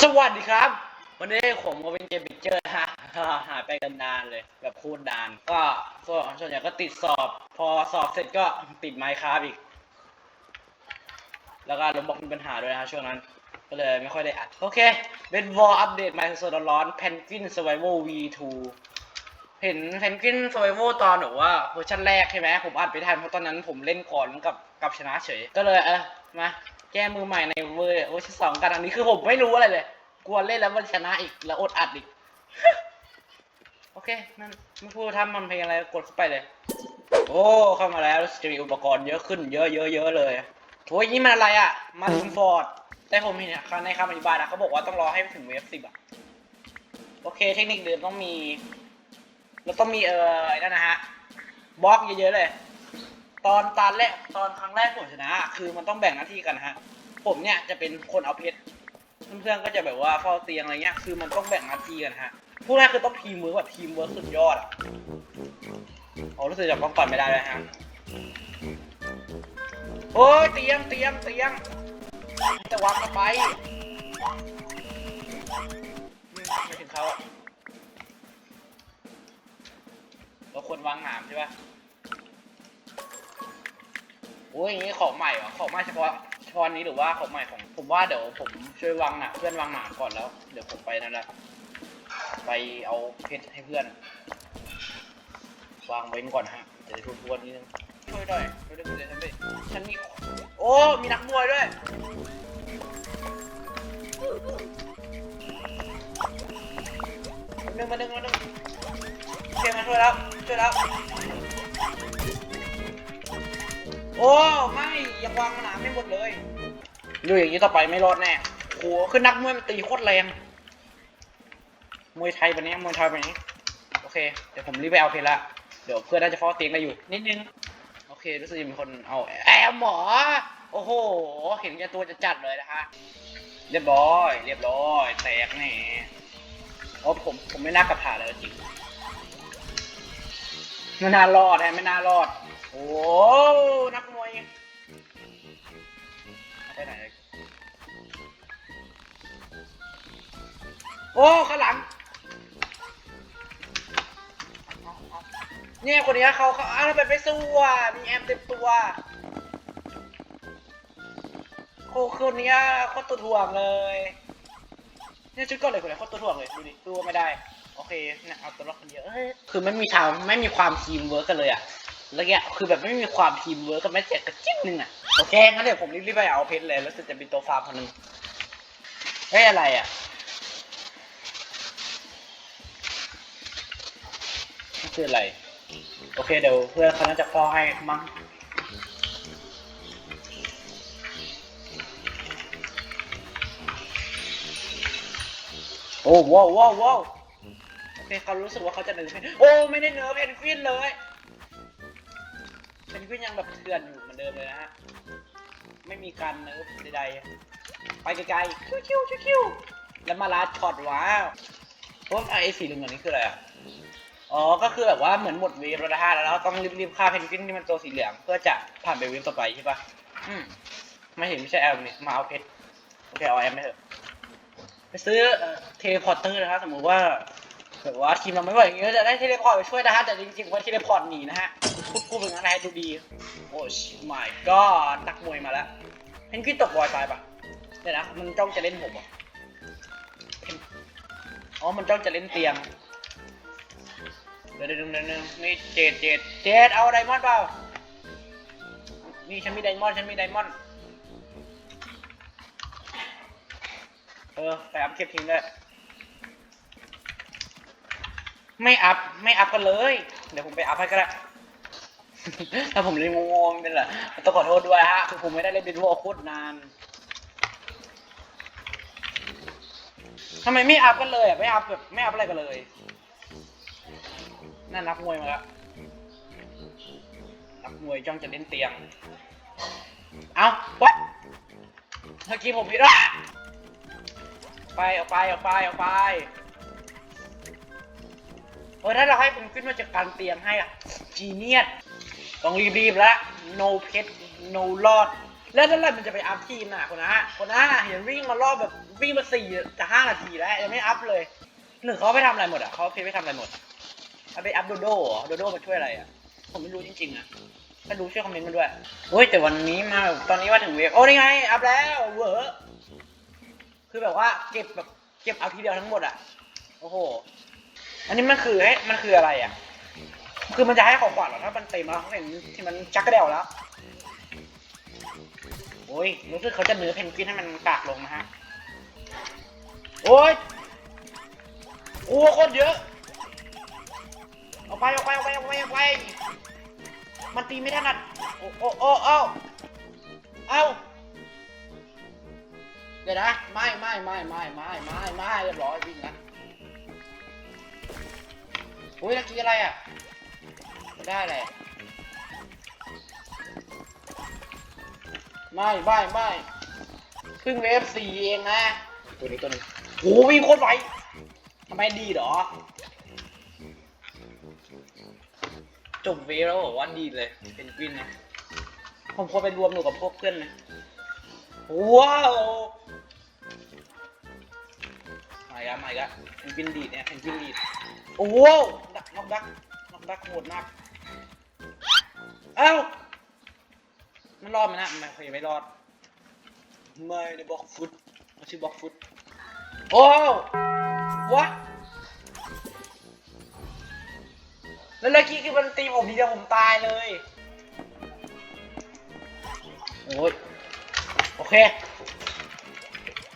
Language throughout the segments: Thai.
สวัสดีครับ วันนี้ผมก็เป็นเกมบิเจอร์ฮะหายไปกันนานเลยแบบคตรนาน ก็ส่วนส่วนใหญ่ก็ติดสอบ พอสอบเสร็จก็ติดไมค์ครับอีก แล้วก็ลมบอกมีปัญหาด้วยนะฮะช่วงนั้น ก็เลยไม่ค่อยได้อัด โอเคเป็นวอลอัปเดตใหม่สดร้อนๆ Penguin Survival V2 เห็น Penguin Survival ตอนหนูว่าเวอร์ชันแรกใช่ไหมผมอัดไปทันเพราะตอนนั้นผมเล่นก่อนกับกับชนะเฉย ก็เลยเออมา แก้มือใหม่ในเวอร์เวอร์ชันสองกันอันนี้คือผมไม่รู้อะไรเลย กลัวเล่นแล้วมันชนะอีก แล้วอดอัดอีก โอเค นั่นไม่พูดทำมันเพลงอะไรกดเข้าไปเลย โอ้ เข้ามาแล้วจะมีอุปกรณ์เยอะขึ้นเยอะเยอะเยอะเลยโอ้ยนี่มันอะไรอะ มาถึงฟอร์ด แต่ผมเห็นเนี่ยในคำอธิบายนะเขาบอกว่าต้องรอให้ถึงเวฟสิบอะ โอเค เทคนิคเดิมต้องมีแล้วต้องมีเออไอ้นั่นนะฮะ บล็อกเยอะๆเลย ตอนตอนแรกตอนครั้งแรกผมชนะ คือมันต้องแบ่งหน้าที่กันฮะ ผมเนี่ยจะเป็นคนเอาเพชรเพื่อนๆก็จะแบบว่าเฝ้าเตียงอะไรเงี้ย คือมันต้องแบ่งหน้าที่กันฮะผู้แรกคือต้องทีมเวิร์กแบบทีมเวิร์กสุดยอดอะโอ้รู้สึกจะป้องกันไม่ได้เลยฮะโอ้ยเตียงเตียงเตียงจะวางเข้าไปไม่ถึงเขาอะเราควรวางหนามใช่ปะ โอ้ยอย่างนี้ของใหม่เหรอของใหม่เฉพาะเฉพาะนี้หรือว่าของใหม่ของผมว่าเดี๋ยวผมช่วยวางหนามเพื่อนวางหนามก่อนแล้ว เดี๋ยวผมไปนั่นแหละไปเอาเพชรให้เพื่อน วางไว้ก่อนฮะจะได้ทวนๆนิดนึงช่วยหน่อยช่วยด้วยฉันด้วยฉันมีโอ้มีนักมวยด้วยมาหนึ่งมาหนึ่งมาหนึ่งโอเคมาช่วยแล้วช่วยแล้ว โอ้ไม่อยังวางหนามไม่หมดเลยอยู่อย่างนี้ต่อไปไม่รอดแน่โหคือนักมวยมันตีโคตรแรงมวยไทยวันนี้มวยไทยวันนี้โอเคเดี๋ยวผมรีบไปเอาเพลละเดี๋ยวเพื่อนน่าจะเฝ้าเตียงได้อยู่นิดนึงโอเครู้สึกมีคนเอาแอมหมอโอ้โห เห็นแกตัวจะจัดเลยนะฮะเรียบร้อย เรียบร้อยแตกแน่โอ้ผมผมไม่น่ากระถาเลยจริงไม่น่ารอดนะไม่น่ารอด โอ้นัก ไปไหนโอ้ข้างหลัง เนี่ยคนนี้เขาเขาอ้าวทำไมไม่สู้อะมีแอมเต็มตัวโอ้คนนี้โคตรตัวถ่วงเลยเนี่ยชุดก็เลยคนนี้โคตรตัวถ่วงเลยดูดิสู้ไม่ได้ โอเคเนี่ยเอาตัวรอดคนเดียวเอ้ยคือไม่มีทางไม่มีความทีมเวิร์กกันเลยอะ แล้วเนี่ยคือแบบไม่มีความทีมเวิร์กกันแม้แต่กระจิ้มหนึ่งอะโอเคงั้นเดี๋ยวผมรีบๆไปเอาเพชรเลยแล้วจะเป็นตัวฟาร์มคนหนึ่งเฮ้ยอะไรอะนี่คืออะไร โอเคเดี๋ยวเพื่อนเขาน่าจะฟ้องให้มั้งโอ้ว้าวว้าวว้าวโอเคเขารู้สึกว่าเขาจะเนิร์ฟเพนโอ้ไม่ได้เนิร์ฟเพนกวินเลย กวินยังแบบเถื่อนอยู่เหมือนเดิมเลยนะฮะ ไม่มีการเนิร์ฟใดๆ ไปไกลๆ คิ้วคิ้วคิ้วคิ้วแล้วมาลาดช็อตว้าวเพราะไอ้สีเหลืองๆนี่คืออะไรอะอ๋อ ก็คือแบบว่าเหมือนหมดเวฟแล้วนะฮะแล้วต้องรีบๆฆ่าเพนกวินที่มันตัวสีเหลืองเพื่อจะผ่านไปเวฟต่อไปใช่ปะอืมไม่เห็นไม่ใช่แอลนี่มาเอาเพชรโอเคเอาแอมไปเถอะ ไปซื้อเทพอร์เตอร์นะครับสมมติว่า แบบว่าทีมเราไม่ไหวอย่างงี้ก็จะได้เทเลพอร์ตไปช่วยนะฮะ แต่จริงๆว่าเทเลพอร์ตหนีนะฮะ พูดพูดเป็นอะไรดูดี โอ้ย my god นักมวยมาแล้ว เพนกวินตกบอยตายปะเดี๋ยวนะ มันจ้องจะเล่นผมเหรอะอ๋อ มันจ้องจะเล่นเตียงเดี๋ยวเดี๋ยวเดี๋ยวเดี๋ยวนี่เจดเจดเจดเอาไดมอนด์เปล่า นี่ฉันมีไดมอนด์ฉันมีไดมอนด์ เออไปอัพเก็บทิ้งเลย ไม่อัพไม่อัพกันเลย เดี๋ยวผมไปอัพให้ก็ได้ ถ้าผมเล่นงงๆเป็นแหละต้องขอโทษด้วยฮะคือผมไม่ได้เล่นเดนวอลโคตรนานทำไมไม่อัพกันเลยอะไม่อัพแบบไม่อัพอะไรกันเลยนั่นนักมวยมาแล้วนักมวยจ้องจะเล่นเตียง เอาวัดเมื่อกี้ผมผิดอะไปออกไปออกไปออกไป เออถ้าเราให้เป็นขึ้นมาจากการเตรียงให้อะจีเนียสต้องรีบๆแล้ว no pet no รอด แล้วนั่นแหละมันจะไปอัพทีมน่ะคนนะคนนะเห็นวิ่งมารอบแบบวิ่งมาสี่จะห้านาทีแล้วยังไม่อัพเลยหนึ่งเขาไปทำอะไรหมดอะเขาเพจไปทำอะไรหมดเอาไปอัพโดโด้โดโด้มาช่วยอะไรอะผมไม่รู้จริงๆนะถ้ารู้ช่วยคอมเมนต์มาด้วยโอ้ยแต่วันนี้มาตอนนี้มาถึงเวฟโอ้นี่ไงอัพแล้วเวอร์คือแบบว่าเก็บแบบเก็บเอาทีเดียวทั้งหมดอะโอ้โห อันนี้มันคือให้มันคืออะไรอะ คือมันจะให้ของขวัญเหรอถ้ามันเต็มแล้วเขาเห็นที่มันจักกระเดวแล้ว โอ้ยรู้สึกเขาจะเนื้อเพนกวินให้มันกากลงนะฮะ โอ้ยโอ้โคตรเยอะเอาไปเอาไปเอาไปเอาไปเอาไปมันตีไม่ถนัดโอ้โอ้โอ้เอาเอาเดี๋ยวนะไม่ไม่ไม่ไม่ไม่ไม่ไม่เรียบร้อยวิ่งนะ อุ้ยตะกี้อะไรอะไม่ได้เลยไม่ไม่ไม่เพิ่งเวฟสี่เองนะ ตัวนี้ตัวนึงโอ้วิ่งโคตรไวทำไมดีเหรอ จบเวฟแล้วบอกว่าดีเลย เป็นกวินนะ ผมควรไปรวมหนูกับพวกเพื่อนนะว้าวมาอีกแล้วมาอีกแล้วเป็นกวินดีดเนี่ยเป็นกวินดีดโอ้โห นอกดักนอกดักโหดมากเอ้ามันรอดไหมนะมันเคยไม่รอดไม่ในบล็อกฟุตมันชื่อบล็อกฟุตโอ้วะแล้วเมื่อกี้คือมันตีผมทีเดียวผมตายเลยโอ้ยโอเค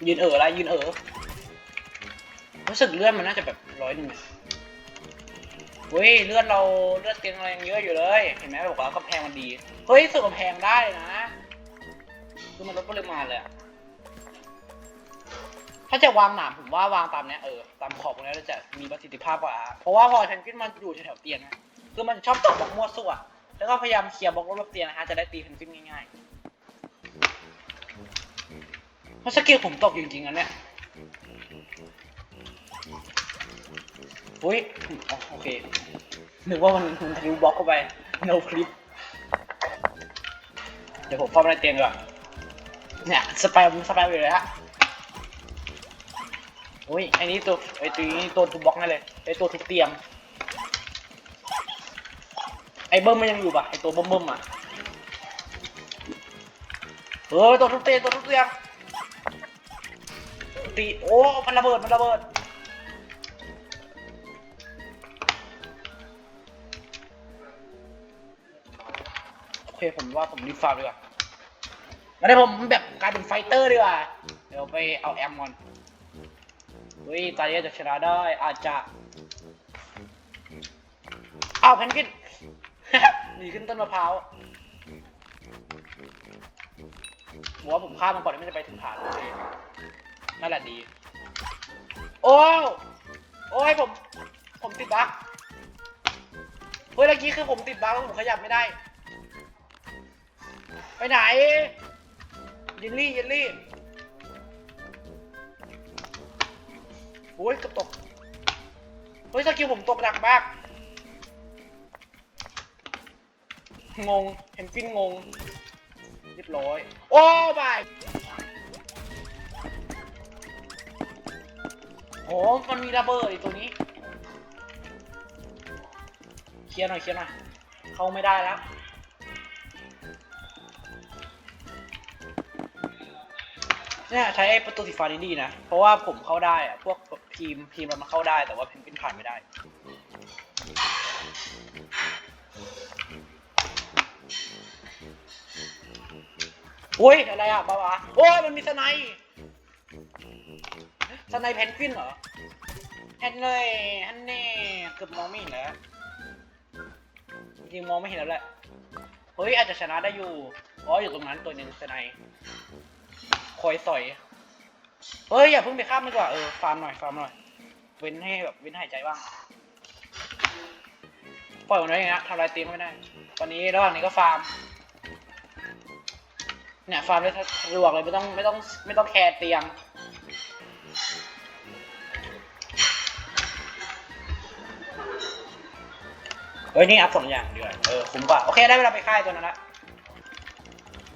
ยืนเอ๋ออะไรยืนเอ๋อรู้สึกเลื่อนมันน่าจะแบบร้อยหนึ่ง เฮ้ยเลือนเราเลือนเตียงเรายังเยอะอยู่เลย เห็นไหมบอกว่ากำแพงมันดีเฮ้ยสึกกำแพงได้นะคือมันลดปริมาณเลยถ้าจะวางหนามผมว่าวางตามเนี้ยเออตามขอบตรงนี้เราจะมีประสิทธิภาพกว่าเพราะว่าพอแพนกวินมันอยู่แถวเตียงนะคือมันชอบตกบล็อกมั่วซั่วแล้วก็พยายามเคลียร์บล็อกรอบเตียงนะฮะจะได้ตีแพนกวินง่ายๆเพราะสกิลผมตกจริงๆอันเนี้ย อุ้ยอ๋อโอเคนึกว่ามันมันทะลุบล็อกเข้าไป no clip เดี๋ยวผมฟ้อมในเตียงก่อนเนี่ยสแปมสแปมอยู่เลยฮะโอ้ยไอ้นี้ตัวไอ้ตัวนี้ตัวทุบบล็อกนั่นเลยไอ้ตัวทุบเตียงไอ้เบิ้มมันยังอยู่ปะไอ้ตัวเบิ้มเบิ้มอะเออตัวทุบเตียงตัวทุบเตียงตีโอ้มันระเบิดมันระเบิด เคผมว่าผมรีบฟาร์มดีกว่างั้นเดี๋ยวผมแบบกลายเป็นไฟเตอร์ดีกว่า เดี๋ยวไปเอาแอมก่อนเฮ้ยตาเนี้ยจะชนะได้อาจจะเอาเพนกินหนีขึ้นต้นมะพร้าวผมว่าผมฆ่ามันก่อนที่มันจะไปถึงฐานเลยนั่นแหละดี โอ้โอ้ยผม ผมติดบั๊กเฮ้ยเมื่อกี้คือผมติดบั๊กแล้วผมขยับไม่ได้ ไปไหนยินลี่ยินลี่โอ้ยกระตกเฮ้ยสกิลผมตกหนักมาก งงเห็นฟินงง เรียบร้อย โอ้บายโอ้มันมีระเบิดอีกตัวนี้ เคลียร์หน่อยเคลียร์หน่อย เข้าไม่ได้แล้ว เนี่ยใช้ไอ้ประตูสีฟ้านี่ดีนะ เพราะว่าผมเข้าได้อะพวกทีมทีมเรามาเข้าได้แต่ว่าเพนกวินผ่านไม่ได้ โอ้ยอะไรอะบ้าวะโอ้ยมันมีสไนป์สไนป์เพนกวินเหรอแอนเลยอันนี้เกือบมองไม่เห็นแล้วจริงมองไม่เห็นแล้วแหละเฮ้ยอาจจะชนะได้อยู่อ๋ออยู่ตรงนั้นตัวหนึ่งสไนป์ คอยสอยเฮ้ยอย่าเพิ่งไปข้ามดีกว่าเออฟาร์มหน่อยฟาร์มหน่อย เว้นให้แบบเว้นหายใจบ้างปล่อยมันไว้อย่างนี้ทำอะไรตีมไม่ได้ ตอนนี้ระหว่างนี้ก็ฟาร์ม เนี่ยฟาร์มได้สะดวกเลยไม่ต้องไม่ต้องไม่ต้องแคร์เตียง เฮ้ยนี่อัพสองอย่างดีกว่าเออคุ้มกว่า โอเคได้เวลาไปค่ายตัวนั้นละ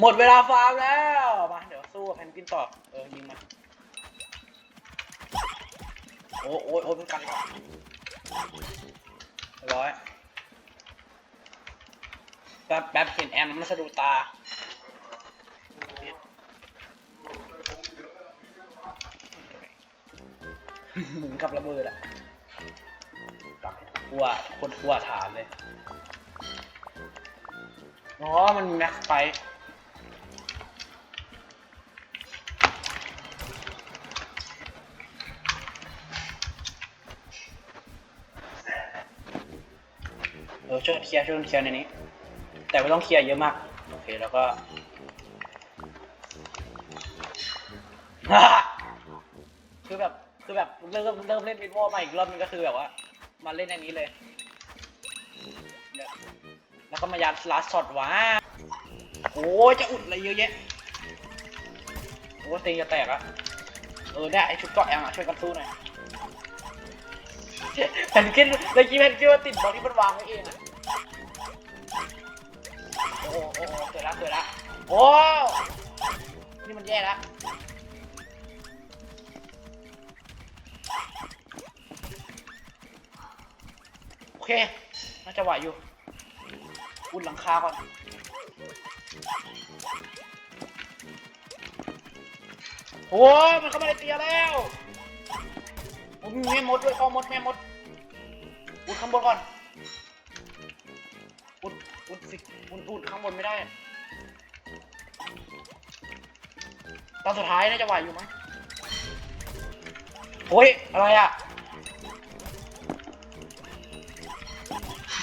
หมดเวลาฟาร์มแล้ว มาเดี๋ยว สู้กับแพนกวินต่อ เออยิงมา โอ้โอ้ยโอ้ยมันกันก่อนร้อยแป๊บแป๊บเห็นแอมมันสะดุดตา หมุนกับระเบิดอะทั่วคนทั่วฐานเลย อ๋อ มันมีแม็กซ์ไป ออช่วยเคลียร์ช่วยเคลียร์ในนี้ แต่ไม่ต้องเคลียร์เยอะมาก โอเคแล้วก็คือแบบคือแบบเริ่มเริ่มเล่นวินโมมาอีกรอบนึงก็คือแบบว่า มาเล่นในนี้เลย แล้วก็มายัดลาสช็อตว้าโอ้จะอุดอะไรเยอะแยะโอ้ตีงจะแตกอะเออเนี่ยไอชุดเกาะแอมอะช่วยกันสู้หน่อยแผ่นกินเมื่อกี้แผ่นกินว่าติดบล็อกที่มันวางไว้เองอะ โอ้โหโอ้โหเกิดละเกิดละโอ้นี่มันแย่ละโอเคน่าจะไหวอยู่อุ่นหลังคาก่อนโอ้มันเข้ามาในเตียแล้วโอ้ยมีแม่มดด้วยพ่อมดแม่มดอุดข้างบนก่อน นู่นข้างบนไม่ได้ ตอนสุดท้ายน่าจะไหวอยู่ไหมโอ้ย อะไรอะ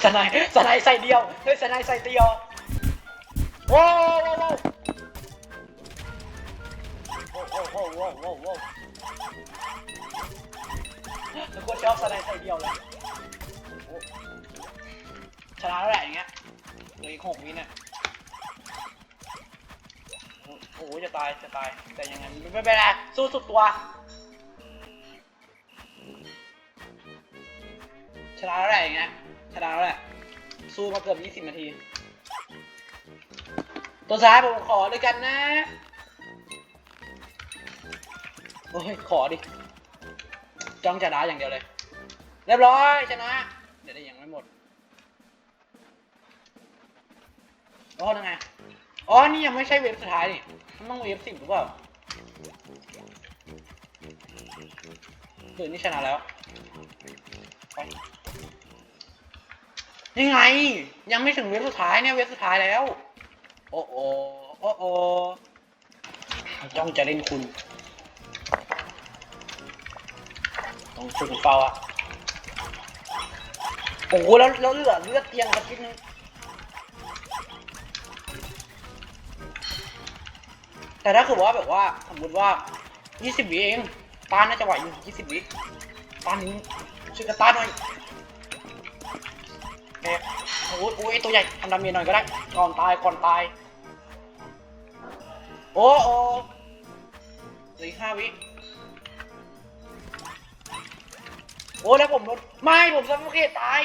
สไนสไนใส่เดียว เฮ้ยสไนใส่เดียว ว้าวว้าวว้าวโว้าวโว้าวโว้าวโว้าวทุกคนชอบสานใส่เดียวเลยชนะแล้วแหละอย่างเงี้ย เหลืออีกหกวินี่ยโอ้โหจะตายจะตาย แต่ยังไงไม่เป็นไรสู้สุดตัวชนะแล้วแหละอย่างเงี้ยชนะแล้วแหละสู้มาเกือบ20 นาที ตัวซ้ายผมขอเลยกันนะ โอ้ย ขอดิ จ้องชนะอย่างเดียวเลย เรียบร้อย ชนะ อ๋อยังไง อ๋อ นี่ยังไม่ใช่เว็บสุดท้ายนี่มันต้องเว็บสิบหรือเปล่าหรือนี่ชนะแล้ว ยังไง ยังไม่ถึงเว็บสุดท้ายเนี่ย เว็บสุดท้ายแล้ว โอ้โอโอ้โอจ้องจะเล่นคุณ ต้องช่วยกันเฝ้าอะโอ้โหแล้วแล้วเลือดเลือดเตียงกันทีนึง แต่ถ้าคือว่าแบบว่าสมมติว่า 20 วิเองตาน่าจะไหวอยู่ 20 วิตานี้ช่วยกันตาหน่อยแอบโอ้ยโอ้ยตัวใหญ่ทำดาเมจหน่อยก็ได้ ก่อนตาย ก่อนตาย โอ้โอ้เหลือห้าวิ โอ้แล้วผมโดนไม่ผมซัฟโฟเคตตาย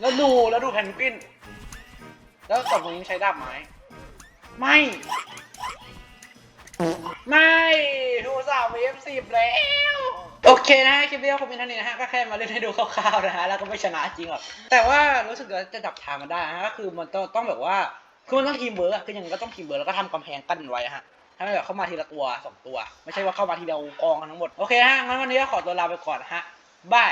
แล้วดู แล้วดูแพนกวิน แล้วตบตรงนี้ใช้ดาบไม้ ไม่ ไม่ดูสามเอฟสิบแล้ว โอเคนะฮะคลิปนี้ก็คงเป็นเท่านี้นะฮะก็แค่มาเล่นให้ดูคร่าวๆนะฮะแล้วก็ไม่ชนะจริงหรอกแต่ว่ารู้สึกว่าจะจับทางมันได้นะฮะก็คือมันต้องต้องแบบว่าคือมันต้องทีมเวิร์กอะคือยังไงก็ต้องทีมเวิร์กแล้วก็ทำกำแพงกั้นไว้ฮะให้มันแบบเข้ามาทีละตัวสองตัว ไม่ใช่ว่าเข้ามาทีเดียวกองกันทั้งหมด โอเคฮะงั้นวันนี้ก็ขอตัวลาไปก่อนนะฮะบาย